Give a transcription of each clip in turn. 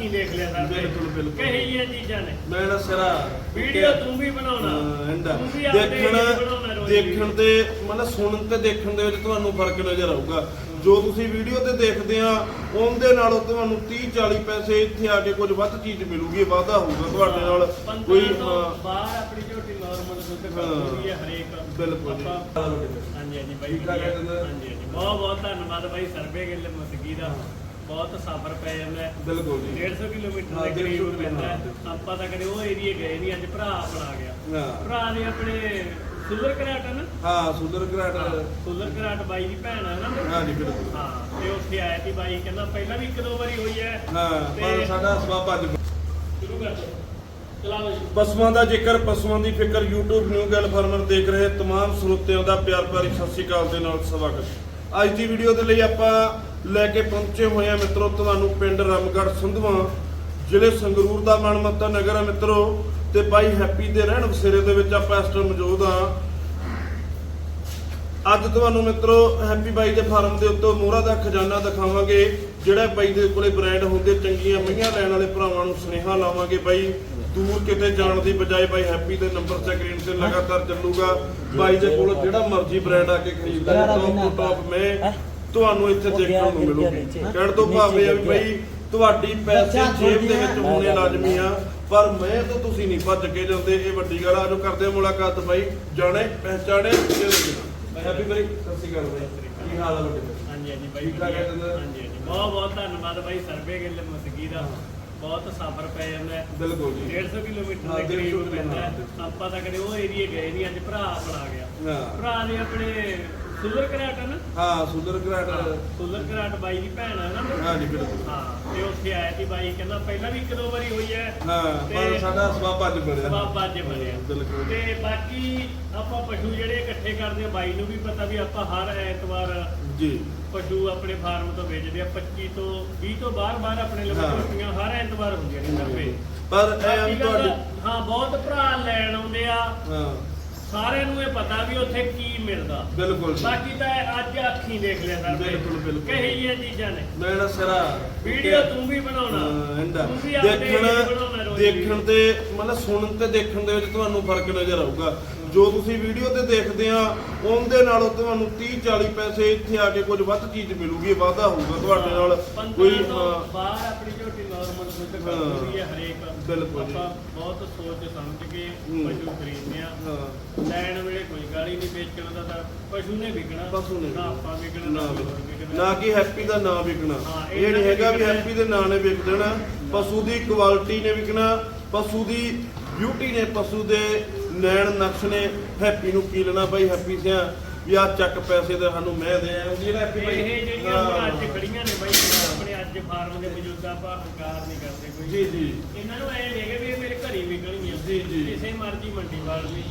ਅੱਖੀਂ ਦੇਖ ਲਿਆ ਸਰ ਬਿਲਕੁਲ, ਬਿਲਕੁਲ। ਕਹੀ ਇਹ ਚੀਜ਼ਾਂ ਨੇ। ਮੈਂ ਨਾ ਸਿਰਾ ਵੀਡੀਓ ਤੂੰ ਵੀ ਬਣਾਉਣਾ। ਆਪਦੇ ਦੇਖਣ ਦੇਖਣ ਤੇ ਮਤਲਬ ਸੁਣਨ ਤੇ ਦੇਖਣ ਦੇ ਵਿੱਚ ਤੁਹਾਨੂੰ ਫ਼ਰਕ ਨਜ਼ਰ ਆਊਗਾ। ਜੋ ਤੁਸੀਂ ਵੀਡੀਓ ਤੇ ਦੇਖਦੇ ਆ ਉਹਦੇ ਨਾਲੋਂ ਤੁਹਾਨੂੰ 30 40 ਪੈਸੇ ਇੱਥੇ ਆ ਕੇ ਕੁਝ ਵੱਧ ਚੀਜ਼ ਮਿਲੂਗੀ ਵਾਧਾ ਹੋਊਗਾ ਤੁਹਾਡੇ ਨਾਲ। ਕੋਈ ਬਾਹਰ ਆਪਣੀ ਝੋਟੀ ਨਾਰਮਲ ਦੁੱਧ ਹਾਂ। ਖਾਂਦੀ ਹੈ ਹਰੇਕ। ਬਿਲਕੁਲ ਹਾਂਜੀ ਹਾਂਜੀ ਬਾਈ ਬਹੁਤ ਬਹੁਤ ਧੰਨਵਾਦ ਬਾਈ ਸਰਵੇ ਗਿੱਲ ਮਸਗੀ ਦਾ। ਬਹੁਤ ਸਫਰ ਪੈ ਜਾਂਦਾ ਹੈ ਬਿਲਕੁਲ ਜੀ 150 ਕਿਲੋਮੀਟਰ ਹਾਂ, ਦੇ 150 ਕਰੀਬ ਪੈਂਦਾ ਹੈ। ਕਿਲੋਮੀਟਰ। ਆਪਾਂ ਤਾਂ ਕਦੇ ਉਹ ਏਰੀਏ ਗਏ ਨਹੀਂ ਅੱਜ ਭਰਾ ਆਪਣਾ ਆ ਗਿਆ ਹਾਂ ਭਰਾ ਨੇ ਆਪਣੇ ਸੁਲਰ ਘਰਾਟ ਹੈ ਨਾ ਹਾਂ ਸੁੰਦਰ ਘਰਾਟ ਸੁਲਰ ਘਰਾਟ ਬਾਈ ਦੀ ਭੈਣ ਹੈ ਨਾ ਹਾਂ ਜੀ ਬਿਲਕੁਲ ਹਾਂ ਤੇ ਉੱਥੇ ਆਇਆ ਸੀ ਬਾਈ ਕਹਿੰਦਾ ਪਹਿਲਾਂ ਵੀ ਇੱਕ ਦੋ ਵਾਰੀ ਹੋਈ ਹੈ ਹਾਂ ਪਰ ਤੇ- ਸਾਡਾ ਸਵਾਬ ਅੱਜ ਸ਼ੁਰੂ ਕਰ ਦੋ ਚਲਾਓ ਜੀ ਪਸ਼ੂਆਂ ਦਾ ਜ਼ਿਕਰ ਪਸ਼ੂਆਂ ਦੀ ਫਿਕਰ YouTube ਨਿਊ ਗੱਲ ਫਾਰਮਰ ਦੇਖ ਰਹੇ तमाम ਸਰੋਤਿਆਂ ਦਾ ਪਿਆਰ ਭਰੀ ਸਤਿ ਸ਼੍ਰੀ ਅਕਾਲ ਦੇ ਨਾਲ ਸਵਾਗਤ ਅੱਜ ਦੀ ਵੀਡੀਓ ਦੇ ਲਈ ਆਪਾਂ ਲੈ ਕੇ ਪਹੁੰਚੇ ਹੋਏ ਆ ਮਿੱਤਰੋ ਤੁਹਾਨੂੰ ਪਿੰਡ ਰਮਗੜ੍ਹ ਸੰਧਵਾ ਜ਼ਿਲ੍ਹੇ ਸੰਗਰੂਰ ਦਾ ਮਨਮੱਤਾ ਨਗਰ ਹੈ ਮਿੱਤਰੋ। ਤੇ ਬਾਈ ਹੈਪੀ ਦੇ ਰਹਿਣ ਬਸੇਰੇ ਦੇ ਵਿੱਚ ਆਪਾਂ ਇਸ ਟਾਈਮ ਮੌਜੂਦ ਆ। ਅੱਜ ਤੁਹਾਨੂੰ ਮਿੱਤਰੋ ਹੈਪੀ ਬਾਈ ਦੇ ਫਾਰਮ ਦੇ ਉੱਤੇ ਮੋਹਰਾ ਦਾ ਖਜ਼ਾਨਾ ਦਿਖਾਵਾਂਗੇ ਜਿਹੜਾ ਬਾਈ ਦੇ ਕੋਲੇ ਬ੍ਰਾਂਡ ਹੁੰਦੇ ਚੰਗੀਆਂ ਮਈਆਂ ਲੈਣ ਵਾਲੇ ਭਰਾਵਾਂ ਨੂੰ ਸੁਨੇਹਾ ਲਾਵਾਂਗੇ ਬਾਈ। ਦੂਰ ਕਿਤੇ ਜਾਣ ਦੀ ਬਜਾਏ ਬਾਈ ਹੈਪੀ ਦੇ ਨੰਬਰ ਸਕਰੀਨ ਤੇ ਲਗਾਤਾਰ ਚੱਲੂਗਾ। ਬਾਈ ਦੇ ਕੋਲ ਜਿਹੜਾ ਮਰਜ਼ੀ ਬ੍ਰਾਂਡ ਆ ਕੇ ਖਰੀਦਦਾ ਟੌਪ ਤੋਂ ਟੌਪ ਮੈਂ ਤੁਹਾਨੂੰ ਇੱਥੇ ਦੇਖਣ ਨੂੰ ਮਿਲੂਗੀ। ਕਹਿਣ ਤੋਂ ਭਾਵੇਂ ਆ ਵੀ ਬਾਈ ਤੁਹਾਡੀ ਪੈਸੇ ਜੇਬ ਦੇ ਵਿੱਚ ਹੋਣੇ ਲਾਜ਼ਮੀ ਆ ਪਰ ਮੈਂ ਤਾਂ ਤੁਸੀਂ ਨਹੀਂ ਭੱਜ ਕੇ ਜਾਂਦੇ ਇਹ ਵੱਡੀ ਗੱਲ ਆ। ਜੋ ਕਰਦੇ ਮੁਲਾਕਾਤ ਬਾਈ ਜਾਣੇ ਪਹਿਚਾਣੇ ਹੈਪੀ ਬਾਈ ਸਤਿ ਸ਼੍ਰੀ ਅਕਾਲ ਬਾਈ। ਕੀ ਹਾਲ ਆ ਤੁਹਾਡੇ? ਹਾਂਜੀ ਹਾਂਜੀ ਬਾਈ ਠੀਕ ਠਾਕ ਹੈ ਵਧੀਆ। ਜੀ? ਹਾਂਜੀ ਹਾਂਜੀ। ਬਹੁਤ ਬਹੁਤ ਧੰਨਵਾਦ ਬਾਈ ਸਰਵੇ ਗਿੱਲ ਮਸਗੀ ਦਾ। ਬਹੁਤ ਸਫਰ ਪੈ ਜਾਂਦਾ। ਬਿਲਕੁਲ ਜੀ। 150 ਕਿਲੋਮੀਟਰ ਦੇ 150 ਕਰੀਬ ਪੈਂਦਾ। ਆਪਾਂ ਤਾਂ ਕਦੇ ਉਹ ਏਰੀਏ ਗਏ ਨਹੀਂ ਅੱਜ ਭਰਾ ਆਪਣਾ ਆ ਗਿਆ ਭਰਾ ਨੇ ਆਪਣੇ ਸੁਲਰ ਘਰਾਟ ਹੈ ਨਾ? ਹਾਂ ਸੁੰਦਰ ਘਰਾਟ। ਸੁਲਰ ਘਰਾਟ ਬਾਈ ਦੀ ਭੈਣ ਹੈ ਨਾ। ਹਾਂ ਜੀ ਬਿਲਕੁਲ। ਹਾਂ ਤੇ ਉੱਥੇ ਆਇਆ ਸੀ ਬਾਈ ਕਹਿੰਦਾ ਪਹਿਲਾਂ ਵੀ ਇੱਕ ਦੋ ਵਾਰੀ ਹੋਈ ਹੈ। ਹਾਂ ਪਰ ਸਾਡਾ ਸਵਾਬ ਅੱਜ ਬਣਿਆ। ਬਾਬਾ ਜੀ ਬਣਿਆ। ਤੇ ਬਾਕੀ ਆਪਾਂ ਪਸ਼ੂ ਜਿਹੜੇ ਇਕੱਠੇ ਕਰਦੇ ਆ ਬਾਈ ਨੂੰ ਵੀ ਪਤਾ ਵੀ ਆਪਾਂ ਹਰ ਐਤਵਾਰ ਜੀ। ਪਸ਼ੂ ਆਪਣੇ ਫਾਰਮ ਤੋਂ ਵੇਚਦੇ ਆ 25 ਤੋਂ 20 ਤੋਂ ਬਾਹਰ ਬਾਹਰ ਆਪਣੇ। ਝੋਟੀਆਂ ਹਰ ਐਤਵਾਰ ਹੁੰਦੀਆਂ ਨੇ ਸਰਵੇ ਪਰ ਇਹ ਆ ਤੁਹਾਡੀ ਹਾਂ ਬਹੁਤ ਭਰਾ ਲੈਣ ਆਉਂਦੇ ਆ। ਹਾਂ। ਸਾਰਿਆਂ ਨੂੰ ਇਹ ਪਤਾ ਵੀ ਉੱਥੇ ਕੀ ਮਿਲਦਾ। ਬਿਲਕੁਲ। ਬਾਕੀ ਤਾਂ ਇਹ ਅੱਜ ਅੱਖੀਂ ਦੇਖ ਲਿਆ ਸਰ ਬਿਲਕੁਲ, ਬਿਲਕੁਲ। ਕਹੀ ਇਹ ਚੀਜ਼ਾਂ ਨੇ। ਮੈਂ ਨਾ ਸਿਰਾ ਵੀਡੀਓ ਤੂੰ ਵੀ ਬਣਾਉਣਾ। ਤੂੰ ਵੀ ਬਣਾਉਣਾ ਦੇਖਣ ਦੇਖਣ ਤੇ ਮਤਲਬ ਸੁਣਨ ਤੇ ਦੇਖਣ ਦੇ ਵਿੱਚ ਤੁਹਾਨੂੰ ਫ਼ਰਕ ਨਜ਼ਰ ਆਊਗਾ। ਜੋ ਤੁਸੀਂ ਵੀਡੀਓ ਤੇ ਦੇਖਦੇ ਆ ਉਹਦੇ ਨਾਲੋਂ ਤੁਹਾਨੂੰ 30 40 ਪੈਸੇ ਇੱਥੇ ਆ ਕੇ ਕੁਝ ਵੱਧ ਚੀਜ਼ ਮਿਲੂਗੀ ਵਾਧਾ ਹੋਊਗਾ ਤੁਹਾਡੇ ਨਾਲ ਕੋਈ ਬਾਹਰ ਆਪਣੀ ਝੋਟੀ ਨਾਰਮਲ ਦੁੱਧ ਹਾਂ। ਖਾਂਦੀ ਹੈ ਹਰੇਕ ਬਿਲਕੁਲ ਜੀ। ਬਹੁਤ ਸੋਚ ਸਮਝ ਕੇ। ਪਸ਼ੂ ਖਰੀਦਦੇ ਆ ਲੈਣ ਵੇਲੇ ਕੋਈ ਗਾਲੀ ਨਹੀਂ ਵੇਚਣ ਦਾ ਤਾਂ ਪਸ਼ੂ ਨੇ ਵਿਕਣਾ ਪਸ਼ੂ ਨੇ ਨਾ ਆਪਾਂ ਵਿਕਣਾ ਨਾ ਕਿ ਹੈਪੀ ਦਾ ਨਾਂ ਵਿਕਣਾ ਇਹ ਨਹੀਂ ਹੈਗਾ ਵੀ। ਹੈਪੀ ਦੇ ਨਾਂ ਨੇ ਵਿਕ ਦੇਣਾ ਪਸ਼ੂ ਦੀ ਕੁਆਲਿਟੀ ਨੇ ਵਿਕਣਾ ਪਸ਼ੂ ਦੀ ਬਿਊਟੀ ਨੇ ਪਸ਼ੂ ਦੇ ਨੈਣ ਨਕਸ਼ ਨੇ ਹੈਪੀ ਨੂੰ ਕੀ ਲੈਣਾ ਬਾਈ ਹੈਪੀ ਸਿਆ ਵੀ ਆ ਚੱਕ ਪੈਸੇ ਤੇ ਸਾਨੂੰ ਮੈਂ ਦੇ ਆ ਜਿਹੜਾ ਹੈਪੀ ਬਾਈ ਇਹ ਜਿਹੜੀਆਂ। ਹੁਣ ਅੱਜ ਖੜੀਆਂ ਨੇ ਬਾਈ ਆਪਣੇ ਅੱਜ ਫਾਰਮ ਦੇ ਮੌਜੂਦਾ ਹੰਕਾਰ ਨਹੀਂ ਕਰਦੇ ਕੋਈ ਜੀ ਜੀ ਇਹਨਾਂ ਨੂੰ ਐ ਨੇਗੇ ਵੀ ਇਹ ਮੇਰੇ ਘਰੀ ਵਿਕਣਗੀਆਂ ਜੀ, ਜੀ। ਕਿਸੇ ਮਰਜ਼ੀ ਮੰਡੀ ਵਾਲ ਵੀ।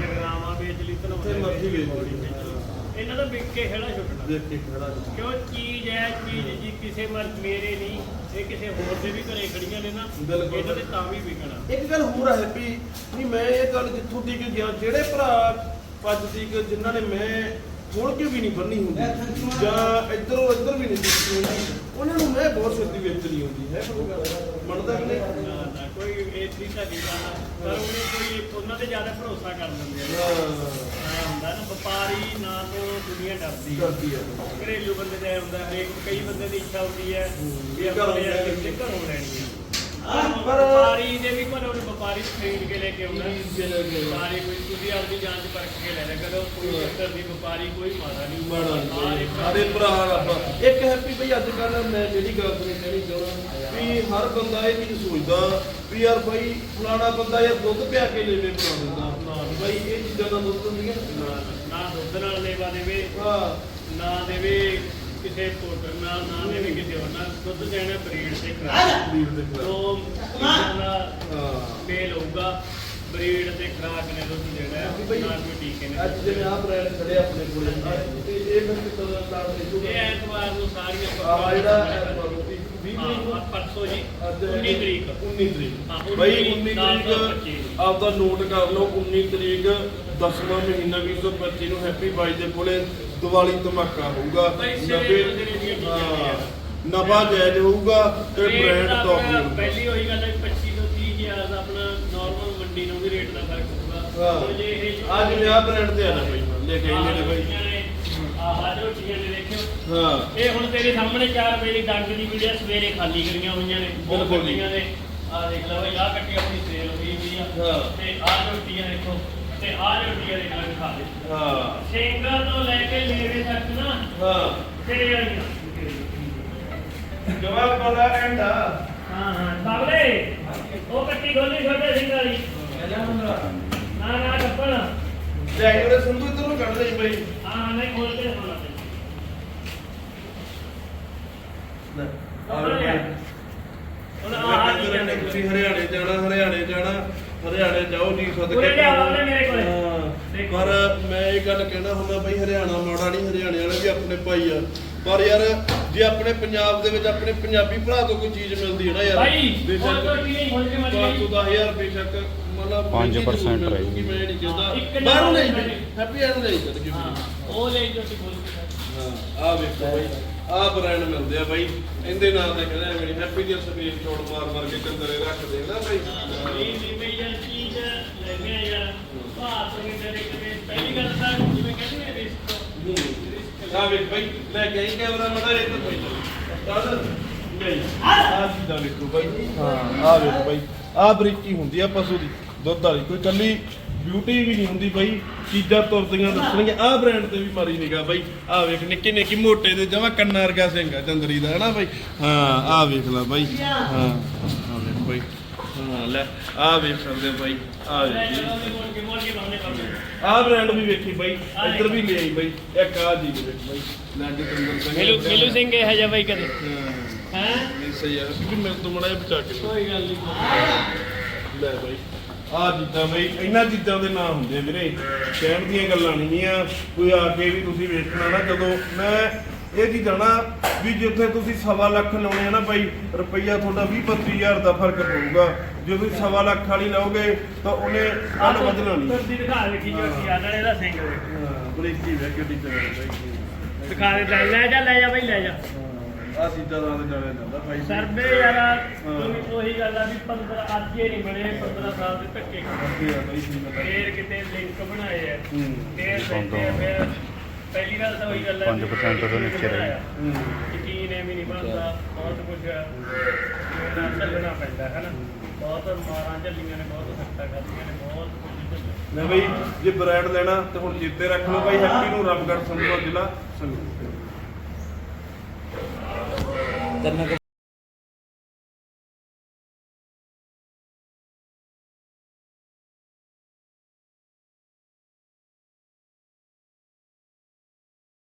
ਜਗਰਾਵਾਂ ਵੇਚ ਲਈ ਧਨੌਲੇ ਜਿੱਥੇ ਮਰਜ਼ੀ ਵੇਚ ਲਈ। ਇਹਨਾਂ ਦਾ ਵਿਕ ਕੇ ਖੜਾ ਛੁੱਟਣਾ ਦੇਖ ਕੇ ਖੜਾ ਜੀ। ਕਿਉਂ ਚੀਜ਼ ਹੈ ਚੀਜ਼ ਜੀ ਕਿਸੇ ਮਰ ਮੇਰੇ ਨਹੀਂ ਇਹ ਕਿਸੇ ਹੋਰ ਦੇ ਵੀ ਘਰੇ ਖੜੀਆਂ ਨੇ ਨਾ ਬਿਲਕੁਲ। ਇਹਨਾਂ ਦੇ ਤਾਂ ਵੀ ਵਿਕਣਾ ਇੱਕ ਗੱਲ ਹੋਰ ਹੈ ਹੈਪੀ ਨਹੀਂ ਮੈਂ ਇਹ ਗੱਲ ਜਿੱਥੋਂ ਦੀ ਕਿ ਗਿਆ ਜਿਹੜੇ ਭਰਾ ਪੱਜ ਦੀ ਕਿ ਜਿਨ੍ਹਾਂ ਨੇ ਮੈਂ ਖੋਲ ਕੇ ਵੀ ਨਹੀਂ ਬੰਨੀ ਹੁੰਦੀ ਜਾਂ ਇੱਧਰੋਂ ਇੱਧਰ ਵੀ ਨਹੀਂ ਦਿੱਤੀ ਹੁੰਦੀ ਉਹਨਾਂ ਨੂੰ ਮੈਂ ਬਹੁਤ ਛੇਤੀ ਵੇਚਣੀ ਹੁੰਦੀ ਹੈ। ਮੰਨਦਾ ਕਿ ਨਹੀਂ? ਨਾ, ਨਾ, ਕੋਈ ਇਹ ਤਾਂ ਨਹੀਂ ਗੱਲ ਪਰ ਉਹਨੇ ਕੋਈ ਉਹਨਾਂ ਤੇ ਜ਼ਿਆਦਾ ਭਰੋਸਾ ਕਰ ਲੈਂਦੇ ਆ। ਹਾਂ। ਐਂ ਹੁੰਦਾ ਨਾ ਵਪਾਰੀ ਨਾ ਤੋਂ ਦੁਨੀਆ ਡਰਦੀ ਹੈ ਕਰਦੀ ਹੈ ਘਰੇਲੂ ਬੰਦੇ ਦਾ ਇਹ ਹੁੰਦਾ ਹਰੇਕ ਕਈ ਬੰਦੇ ਦੀ ਇੱਛਾ ਹੁੰਦੀ ਹੈ ਵੀ ਘਰੋਂ ਆਪਣੇ ਲੈਣੀ ਕਿਸੇ ਘਰੋਂ ਲੈਣੀ ਹਾਂ, ਪਰ ਪਰ- ਵਪਾਰੀ ਦੇ ਵੀ ਘਰੋਂ ਵਪਾਰੀ ਖਰੀਦ ਕੇ ਲੈ ਕੇ ਲੈ ਆਉਂਦਾ। ਵਪਾਰੀ ਕੋਈ ਤੁਸੀਂ ਆਪਦੀ ਜਾਂਚ ਪਰਖ ਕੇ ਲੈ ਲਿਆ ਕਰੋ ਕੋਈ। ਚੱਕਰ ਦੀ ਵਪਾਰੀ ਕੋਈ ਮਾੜਾ ਨਹੀਂ। ਮਾੜਾ ਨਹੀਂ ਸਾਰੇ ਭਰਾ ਰੱਬ। ਇੱਕ ਹੈਪੀ ਭਈ ਅੱਜ ਕੱਲ ਮੈਂ ਜਿਹੜੀ ਗੱਲ ਤੁਹਾਨੂੰ ਕਹਿਣੀ ਚਾਹੁੰਦਾ ਵੀ ਹਰ ਬੰਦਾ ਇਹ ਚੀਜ਼ ਸੋਚਦਾ ਵੀ ਯਾਰ ਭਾਈ ਫਲਾਣਾ ਬੰਦਾ ਯਾਰ ਦੁੱਧ ਪਿਆ ਕੇ ਲੈਵੇ ਬਣਾ ਦਿੰਦਾ। ਭਾਈ ਇਹ ਚੀਜ਼ਾਂ ਦਾ ਦੁੱਧ ਹੁੰਦੀਆਂ ਨਾ- ਨਾ ਦੁੱਧ ਨਾਲ ਲੇਵਾ ਦੇਵੇ। ਹਾਂ। ਨਾ ਦੇਵੇ ਕਿਸੇ ਪੋਟਰ ਨਾਲ ਨਾ ਦੇਵੇ ਕਿਸੇ ਹੋਰ ਨਾਲ ਦੁੱਧ ਦੇਣਾ ਬਰੀਡ ਤੇ ਹੋਊਗਾ ਬਰੀਡ ਤੇ ਖਰਾਕ ਨੇ ਦੁੱਧ ਦੇਣਾ ਹੈ, ਵੀ ਬਈ ਨਾ ਕੋਈ ਟੀਕੇ ਨੇ ਅੱਜ ਜਿਵੇਂ ਆਹ ਬ੍ਰਾਂਡ ਖੜੇ ਆਪਣੇ ਕੋਲੇ ਤੇ ਇਹ ਫਿਰ ਕਿਤੋਂ ਦੇ ਇਹ ਐਤਵਾਰ ਨੂੰ ਸਾਰੀਆਂ ਆ ਜਿਹੜਾ ਐਤਵਾਰ ਨੂੰ? 20 ਤਰੀਕ ਹਾਂ ਨੂੰ ਪਰਸੋਂ ਜੀ ਅੱਜ 19 ਤਰੀਕ। 19 ਤਰੀਕ। ਹਾਂ, 19 ਬਈ 19 ਨਾਲ ਦਾ ਤਰੀਕ 25 ਆਪਦਾ ਨੋਟ ਕਰ ਲਓ 19 ਤਰੀਕ 10ਵਾਂ ਮਹੀਨਾ 2025 ਨੂੰ ਹੈਪੀ ਬਾਈ ਦੇ ਕੋਲੇ ਦੀਵਾਲੀ ਧਮਾਕਾ ਹੋਊਗਾ। ਬਈ ਸਵੇਰੇ ਜਿਹੜੇ ਦੀਆਂ ਚੀਜ਼ਾਂ ਨੇ ਹਾਂ। ਯਾਰ। ਨਫਾ ਜਾਇਜ਼ ਹੋਊਗਾ ਤੇ ਬ੍ਰਾਂਡ ਟੌਪ ਪਹਿਲੀ ਉਹੀ ਗੱਲ ਹੈ 25 ਤੋਂ 30 ਹਜ਼ਾਰ ਦਾ ਆਪਣਾ ਨਾਰਮਲ ਮੰਡੀ ਨੂੰ ਵੀ ਰੇਟ ਦਾ ਫ਼ਰਕ ਹੋਊਗਾ। ਜੇ ਇਹ ਅੱਜ ਵਿਆਹ ਬ੍ਰਾਂਡ ਤੇ ਆ ਨਾ ਬਾਈ ਲੈ ਕੇ ਆਈ ਨੇ ਬਾਈ। ਆਹ ਰੋਟੀਆਂ ਨੇ ਦੇਖਿਓ। ਹਾਂ। ਇਹ ਹੁਣ ਤੇਰੇ ਸਾਹਮਣੇ 4 ਰੁਪਏ ਦੀ ਡੰਗ ਦੀ ਵੀਡੀਓ ਸਵੇਰੇ ਖਾਲੀ ਕਰੀਆਂ ਹੋਈਆਂ ਨੇ ਬਹੁਤ ਬਿਲਕੁਲ ਜੀ। ਵੱਡੀਆਂ ਨੇ। ਆਹ ਦੇਖ ਲਓ ਬਈ ਆਹ ਕੱਟੀ ਆਪਣੀ ਸੇਲ ਹੋਈ ਹੋਈ ਆ। ਹਾਂ। ਤੇ ਆਹ ਰੋਟੀਆਂ ਦੇਖੋ ਤੇ ਆਹ ਰੋਟੀਆਂ ਦੇ ਨਾਲ ਖਾ ਦੇ ਹਾਂ। ਸਿੰਗਲ ਤੋਂ ਲੈ ਕੇ ਲੇਵੇ ਤੱਕ ਨਾ ਹਾਂ। ਤੇਰੇ ਵਾਲੀਆਂ ਜਵਾਬ ਵਾਲਾ ਐਂਡ ਆ ਹਾਂ ਹਾਂ। ਬਾਬਲੇ ਉਹ ਕੱਟੀ ਗੋਲੀ ਛੋਟੇ ਸਿੰਘ ਵਾਲੀ। ਨਾ ਨਾ ਕੱਪੜ ਲੈ ਉਹਨੇ ਸੰਧੂ ਇੱਧਰ ਨੂੰ ਕੱਢ ਲਈ ਬਾਈ। ਹਾਂ ਨਹੀਂ ਖੋਲ ਕੇ ਹੋਣਾ ਲੈ ਮੈਂ ਆਹ ਕਹਿੰਦਾ ਰਹਿੰਦਾ ਤੁਸੀਂ ਹਰਿਆਣੇ ਜਾਣਾ ਹਰਿਆਣੇ ਜਾਣਾ ਹਰਿਆਣੇ ਜਾਓ ਜੀ ਸਦਕੇ ਉਰੇ ਲਿਆਓ ਆਪਣੇ ਮੇਰੇ ਕੋਲੇ। ਹਾਂ। ਪਰ ਮੈਂ ਇਹ ਗੱਲ ਕਹਿਣਾ ਹੁੰਦਾ ਬਈ ਹਰਿਆਣਾ ਮਾੜਾ ਨਹੀਂ ਹਰਿਆਣੇ ਵਾਲੇ ਵੀ ਆਪਣੇ ਭਾਈ ਆ। ਪਰ ਯਾਰ ਜੇ ਆਪਣੇ ਪੰਜਾਬ ਦੇ ਵਿੱਚ ਆਪਣੇ ਪੰਜਾਬੀ ਭਰਾ ਤੋਂ ਕੋਈ ਚੀਜ਼ ਮਿਲਦੀ ਹੈ ਨਾ ਯਾਰ ਭਾਈ ਬੇਸ਼ੱਕ ਤੋਂ ਖੋਲ ਕੇ ਮਾਰੀ ਪੰਜ ਸੌ ਦਸ ਹਜ਼ਾਰ ਬੇਸ਼ੱਕ ਮਤਲਬ ਪੰਜ ਮਹਿੰਗੀ ਜ਼ਰੂਰ percent ਮਿਲੂਗੀ, ਰਹੇਗੀ। ਮੈਂ ਨਹੀਂ ਇੱਕ ਕਹਿੰਦਾ ਬਾਹਰੋਂ। ਹੈਪੀ ਐਂਡ ਨਹੀਂ ਕਰਦੀ ਹਾਂ ਉਹ ਲੈ ਜੋ ਖੋਲ ਕੇ। ਹਾਂ ਆ ਵੇਖੋ ਬਾਈ। ਆ ਬ੍ਰਾਂਡ ਮਿਲਦੇ ਆ ਬਾਈ। ਇਹਦੇ ਨਾਲ ਤੇ ਕਹਿੰਦੇ ਆ ਮੇਰੀ ਹੈਪੀ ਦੀ ਸਕਰੀਨ ਛੋੜ ਮਾਰ ਮਾਰ ਕੇ ਕੰਦਰੇ ਰੱਖਦੇ ਨਾ ਬਾਈ। ਨਹੀਂ ਨਹੀਂ ਬਈ ਯਾਰ ਚੀਜ਼ ਲੈਣੇ ਆ ਯਾਰ। ਭਾਤ ਨਹੀਂ ਡਰੇ ਕਿਤੇ ਪਹਿਲੀ ਗੱਲ ਤਾਂ ਜਿਵੇਂ ਕਹਿੰਦੇ ਨੇ ਰਿਸਕ ਆ ਵੇਖ ਬਾਈ। ਲੈ ਕੇ ਆਈ ਕੈਮਰਾ ਮੜਾ ਇੱਧਰ ਬਾਈ ਚੱਲ। ਨਹੀਂ ਆ ਚੀਜ਼ਾਂ ਵੇਖੋ ਬਾਈ। ਹਾਂ ਆ ਵੇਖੋ ਬਾਈ। ਆ ਬਰੀਕੀ ਹੁੰਦੀ ਆ ਪਸ਼ੂ ਦੀ। ਦੁੱਧ ਵਾਲੀ। ਕੋਈ ਕੱਲੀ ਬਿਊਟੀ ਵੀ ਨਹੀਂ ਹੁੰਦੀ ਬਾਈ। ਚੀਜ਼ਾਂ ਤੁਰਦੀਆਂ ਦੱਸਣਗੀਆਂ। ਆ ਬ੍ਰਾਂਡ ਤੇ ਵੀ ਮਾਰੀ ਨਿਗਾ ਬਾਈ। ਆ ਵੇਖ ਨਿੱਕੀ ਨਿੱਕੀ ਮੋਟੇ ਦੇ ਜਮਾ ਕੰਨਾ ਵਰਗਾ ਸਿੰਘ ਆ ਚੰਦਰੀ ਦਾ ਹਨਾ ਬਾਈ? ਹਾਂ ਆ ਵੇਖ ਲੈ ਬਾਈ। ਹਾਂ ਆ ਵੇਖ ਬਾਈ। ਹਾਂ ਲੈ ਆ ਵੇਖ ਸਕਦੇ ਬਾਈ। ਆ ਲੈ ਵੇਖ ਆਹ ਬ੍ਰਾਂਡ ਵੀ ਵੇਖੀ ਬਾਈ। ਇੱਧਰ ਵੀ ਲੈ ਆਈ ਬਾਈ। ਇੱਕ ਆ ਜੀ ਵੇਖ ਬਾਈ। ਲੱਗ ਤੰਦਰ ਸਿੰਘ ਮਿਲੂ ਮਿਲੂ ਸਿੰਘ ਇਹ ਜਿਹਾ ਬਈ ਕਦੇ। ਹਾਂ। ਹੈ? ਨਹੀਂ ਸਹੀ ਆ। ਕਿ ਮੇਰੇ ਤੋਂ ਮੜਾ ਬਚਾ ਕੇ ਲਓ। ਕੋਈ ਗੱਲ ਨਹੀਂ। ਲੈ ਬਾਈ। ਆਹ ਚੀਜ਼ਾਂ ਬਾਈ ਇਹਨਾਂ ਚੀਜ਼ਾਂ ਦੇ ਨਾਂ ਹੁੰਦੇ ਆ ਵੀਰੇ। ਕਹਿਣ ਦੀਆਂ ਗੱਲਾਂ ਨਹੀਂ ਆ ਕੋਈ ਆ ਕੇ ਵੀ ਤੁਸੀਂ ਵੇਖਣਾ ਨਾ ਜਦੋਂ ਮੈਂ ਇਹ ਚੀਜ਼ਾਂ ਨਾ ਵੀ ਜਿੱਥੇ ਤੁਸੀਂ ਸਵਾ ਲੱਖ ਲਾਉਣੇ ਆ ਨਾ ਬਾਈ ਰੁਪਈਆ ਤੁਹਾਡਾ 20 25000 ਦਾ ਫ਼ਰਕ ਪਊਗਾ। ਜੇ ਤੁਸੀਂ ਸਵਾ ਲੱਖ ਵਾਲੀ ਲਾਓਗੇ ਤਾਂ ਉਹਨੇ ਕੱਲ ਵਧਣਾ ਨਹੀਂ ਤੁਰਦੀ ਦਿਖਾ ਵੇਖੀ ਜੋ ਕੀ ਆ ਨਾਲੇ ਇਹਦਾ ਸਿੰਘ ਵੇਖ ਹਾਂ ਬ੍ਰੇਕੀ ਵੇ ਕਿੱਡੀ ਚੱਲ ਬਾਈ। ਦਿਖਾ ਦੇ ਲੈ ਜਾ ਲੈ ਜਾ ਬਈ ਲੈ ਜਾ। ਆ ਚੀਜ਼ਾਂ ਦਾ ਤੇ ਜਾਣਿਆ ਜਾਂਦਾ ਭਾਈ ਸਰਵੇ ਯਾਰ ਉਹੀ- ਉਹੀ ਗੱਲ ਆ ਵੀ 15 ਅੱਜ ਹੀ ਨਹੀਂ ਬਣੇ 15 ਸਾਲ ਦੇ ਧੱਕੇ ਖਾਂਦੇ। ਵਧੀਆ ਬਾਈ ਜੀ ਮੈਂ ਫੇਰ ਕਿਤੇ ਲਿੰਕ ਬਣਾਏ ਆ। ਹੂੰ। ਫੇਰ ਬੈਠੇ ਆ ਫਿਰ ਪਹਿਲੀ ਗੱਲ ਤਾਂ ਉਹੀ ਗੱਲ ਹੈ 5% ਤੋਂ ਨੀਚੇ ਰਹੇ। ਹੂੰ। ਯਕੀਨ ਐ ਵੀ ਨਹੀਂ ਬਣਦਾ ਬਹੁਤ ਕੁਝ ਮੇਰਾ ਚੱਲਣਾ ਪੈਂਦਾ ਹੈ ਨਾ ਬਹੁਤ ਮਾਰਾਂ ਝੱਲੀਆਂ ਨੇ ਬਹੁਤ ਸੱਟਾਂ ਖਾਧੀਆਂ ਨੇ ਬਹੁਤ ਕੁਝ ਝੱਲਿਆ ਮੈਂ ਬਈ ਜੇ ਬ੍ਰਾਂਡ ਲੈਣਾ ਤੇ ਹੁਣ ਚੇਤੇ ਰੱਖ ਲਓ ਬਾਈ ਹੈਪੀ ਨੂੰ ਰਬਗੜ ਸੰਧੂਆ ਜ਼ਿਲ੍ਹਾ ਸੰਗਰੂਰ। त्यांना